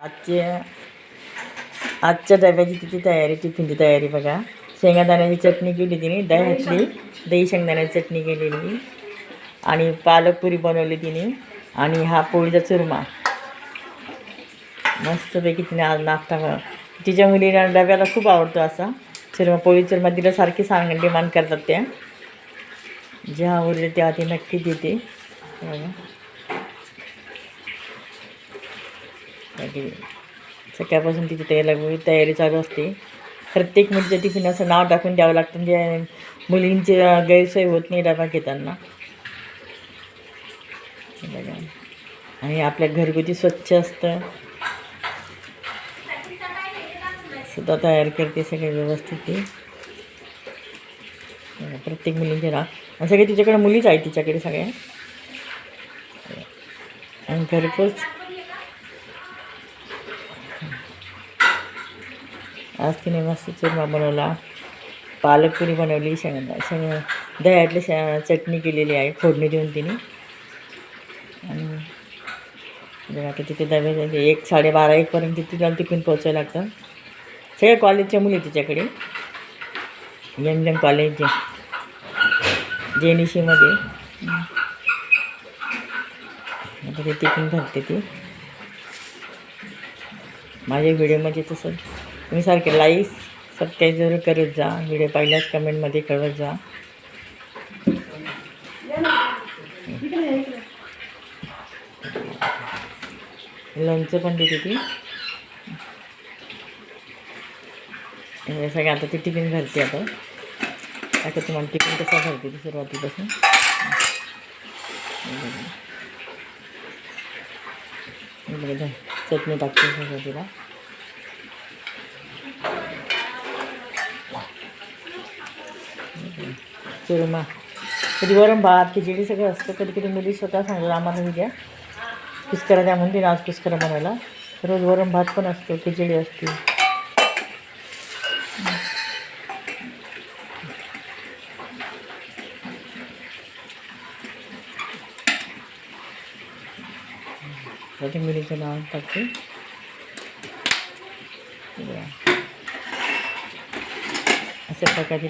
आजच्या आजच्या डब्याची तिची तयारी टिफिनची तयारी बघा. शेंगादाण्याची चटणी केली तिने दह्यातली दही शेंगदाण्याची चटणी केलेली. आणि पालक पुरी बनवली तिने. आणि हा पोळीचा चुरमा. मस्तपैकी तिने आज नाश्ता तिच्या मुलीला डब्याला खूप आवडतो असा. चुरमा पोळी चुरमा तिला सारखी सांग डिमांड करतात त्या. जेव्हा उरले तेव्हा ती नक्की देते. बघा. बाकी सकाळपासून तिची तयारी तयारी चालू असते. प्रत्येक मुलीच्या टिफिन असं नाव टाकून द्यावं लागतं म्हणजे मुलींची गैरसोय होत नाही डबा घेताना. आणि आपल्या घरगुती स्वच्छ असतं. सुद्धा तयार करते सगळे व्यवस्थित ती प्रत्येक मुलींचे नाव. आणि सगळे तिच्याकडे मुलीच आहे तिच्याकडे सगळ्या. आणि घरपोच आज तिने मस्त चुरमा बनवला. पालक पुरी बनवली शेंगा शेंग दह्यातली शे चटणी केलेली आहे फोडणी देऊन तिने. आणि आता तिथे डबे एक साडेबारा एकपर्यंत तिथे जाऊन टिफिन लागतं. सगळ्या कॉलेजच्या मुली तिच्याकडे. एम एम कॉलेज जे जे एन सीमध्ये आता ते टिफिन भरते ती. माझ्या व्हिडिओमध्ये तसं तुम्ही सारखे लाईक सबस्क्राईब जरूर करत जा. व्हिडिओ पहिल्याच कमेंटमध्ये कळवत जा. लोणचं पण देते ती. म्हणजे सगळं आता ती टिफिन भरते आता. आता तुम्हाला टिफिन कसा भरते ती सुरुवातीपासून? चटणी टाकते सुरुवातीला. चुरमा. कधी वरण भात खिचडी सगळं असतं कधी कधी मुली स्वतः सांगतात आम्हाला हे घ्या. कुस्करा द्या म्हणते आज पुष्करा बनवायला. रोज वरण भात पण असतो खिचडी असते. मुलीचं नाव टाकते. अशा प्रकारचे